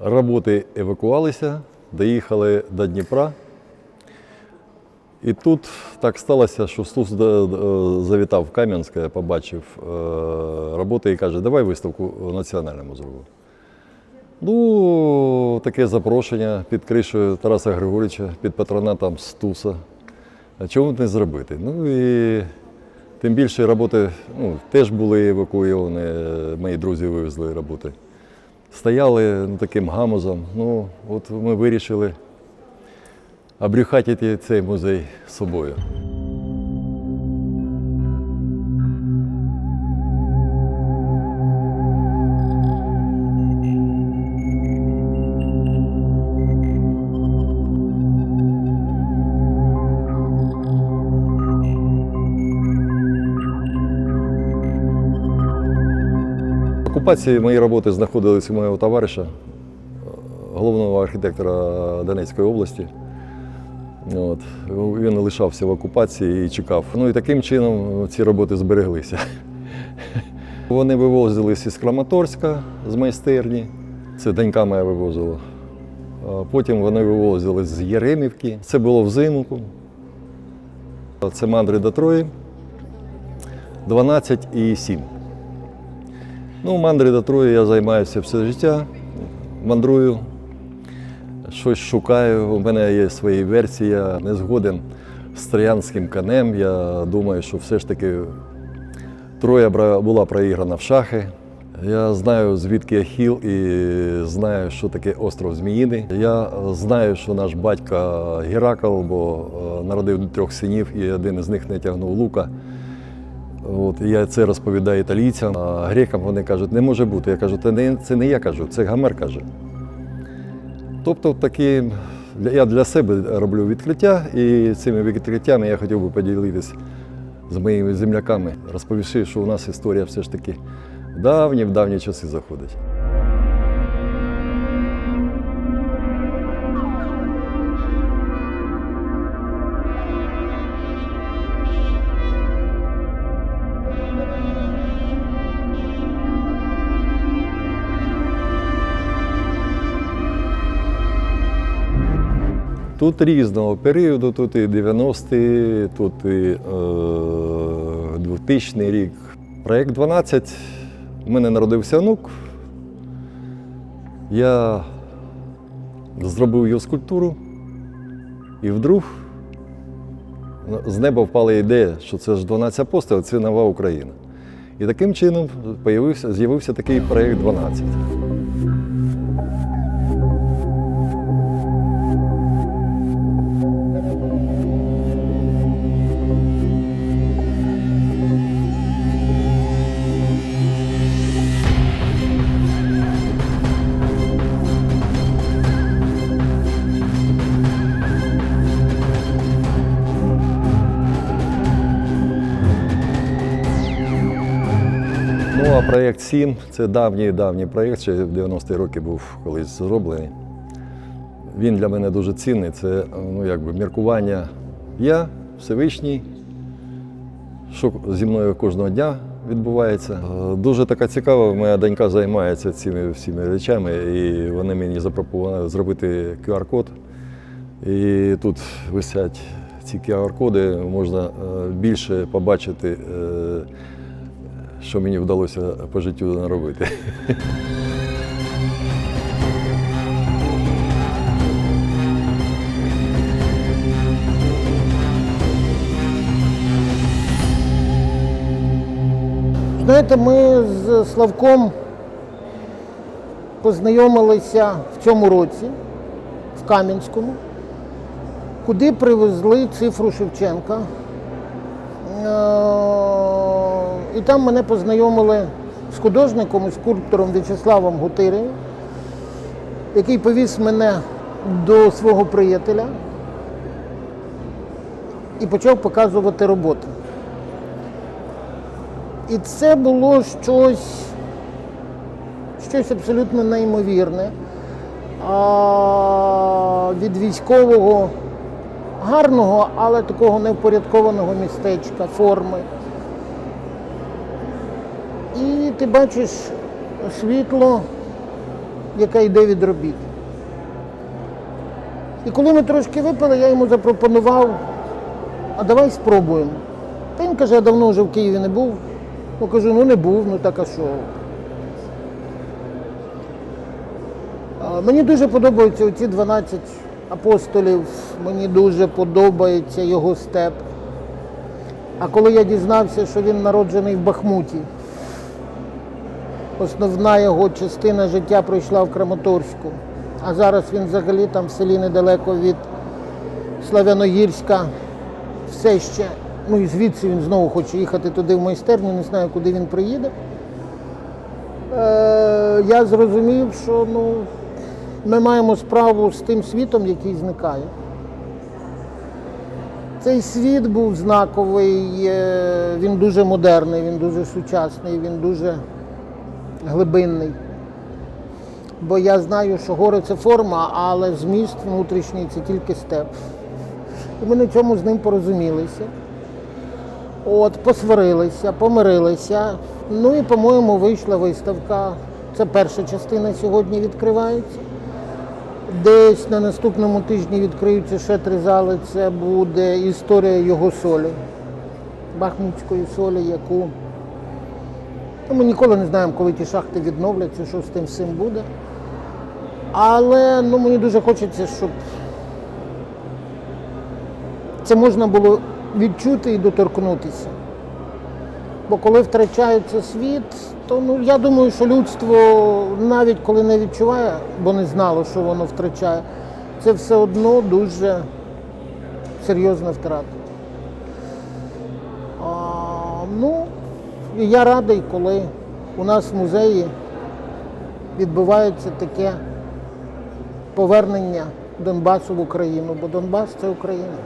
Роботи евакуалися, доїхали до Дніпра. І тут так сталося, що Стус е, завітав в Кам'янське, побачив е, роботи і каже, давай виставку національному зробимо. Ну, таке запрошення під кришею Тараса Григорьовича, під патронатом Стуса. А чому не зробити? Ну і тим більше роботи ну, теж були евакуйовані, мої друзі вивезли роботи. Стояли таким гамузом. Ну, от ми вирішили обрюхатити цей музей собою. Окупації мої роботи знаходились у моєго товариша, е, головного архітектора Донецької області. От. Він лишався в окупації і чекав. Ну і таким чином ці роботи збереглися. Вони вивозились із Краматорська, з майстерні. Це донька моя вивозила. Потім вони вивозились з Єремівки. Це було взимку. Це мандри до Трої. 12 і 7. Ну, мандри до Трої я займаюся все життя. Мандрую, щось шукаю. У мене є свої версії. Я не згоден з троянським конем. Я думаю, що все ж таки Троя була проіграна в шахи. Я знаю, звідки Ахіл і знаю, що таке остров Зміїний. Я знаю, що наш батько Геракл, бо е, народив трьох синів, і один із них не тягнув лука. От, я це розповідаю італійцям, а грекам вони кажуть, не може бути. Я кажу, це не, це не я кажу, це Гомер каже. Тобто такі, я для себе роблю відкриття, і цими відкриттями я хотів би поділитися з моїми земляками, розповісти, що у нас історія все ж таки в давні, в давні часи заходить. Тут різного періоду, тут і 90-ті, тут і е, 2000 рік. Проєкт 12. У мене народився онук. Я зробив його скульптуру, і вдруг з неба впала ідея, що це ж 12 апостолів, це нова Україна. І таким чином з'явився такий проєкт 12. Проєкт 7 це давній давній проєкт, ще в 90-ті роки був колись зроблений. Він для мене дуже цінний. Це ну, якби міркування я, Всевишній, що зі мною кожного дня відбувається. Е, Дуже така цікава, моя донька займається цими всіми речами, і вони мені запропонували зробити QR-код. І тут висять ці QR-коди, можна е, більше побачити. Е, що мені вдалося по життю наробити. Знаєте, ми з Славком познайомилися в цьому році в Кам'янському, куди привезли цифру Шевченка. І там мене познайомили з художником і скульптором В'ячеславом Гутирем, який повіз мене до свого приятеля і почав показувати роботи. І це було щось, щось абсолютно неймовірне. А, від військового гарного, але такого невпорядкованого містечка, форми. Ти бачиш світло, яка йде від робіт. І коли ми трошки випили, я йому запропонував, а давай спробуємо. Та він каже, я давно вже в Києві не був. Ну кажу, ну не був, ну так а що. Мені дуже подобаються оці 12 апостолів, мені дуже подобається його степ. А коли я дізнався, що він народжений в Бахмуті, основна його частина життя пройшла в Краматорську, а зараз він взагалі там в селі недалеко від Славяногірська, все ще. Ну і звідси він знову хоче їхати туди в майстерню, не знаю, куди він приїде. Е, я зрозумів, що ну, ми маємо справу з тим світом, який зникає. Цей світ був знаковий, е, він дуже модерний, він дуже сучасний, він дуже глибинний. Бо я знаю, що гори це форма, але зміст внутрішній це тільки степ. І ми на цьому з ним порозумілися. От, посварилися, помирилися. Ну і, по-моєму, вийшла виставка. Це перша частина сьогодні відкривається. Десь на наступному тижні відкриються ще три зали. Це буде історія його солі, бахмутської солі, яку ми ніколи не знаємо, коли ті шахти відновляться, що з тим всім буде. Але ну, мені дуже хочеться, щоб це можна було відчути і доторкнутися. Бо коли втрачається світ, то ну, я думаю, що людство навіть коли не відчуває, бо не знало, що воно втрачає, це все одно дуже серйозна втрата. А, ну, і я радий, коли у нас в музеї відбувається таке повернення Донбасу в Україну, бо Донбас це Україна.